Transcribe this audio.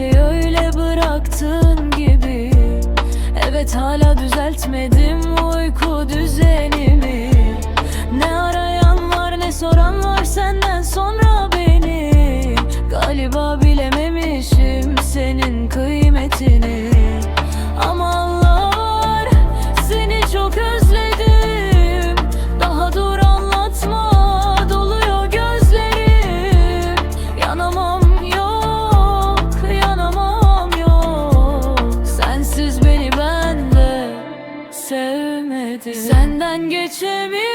aynı her şey öyle bıraktığın gibi. Evet hala düzeltmedim uyku düzenimi. Ne arayan var ne soran var senden sonra beni. Galiba bilememişim senin kıymetini. Ama Allah beni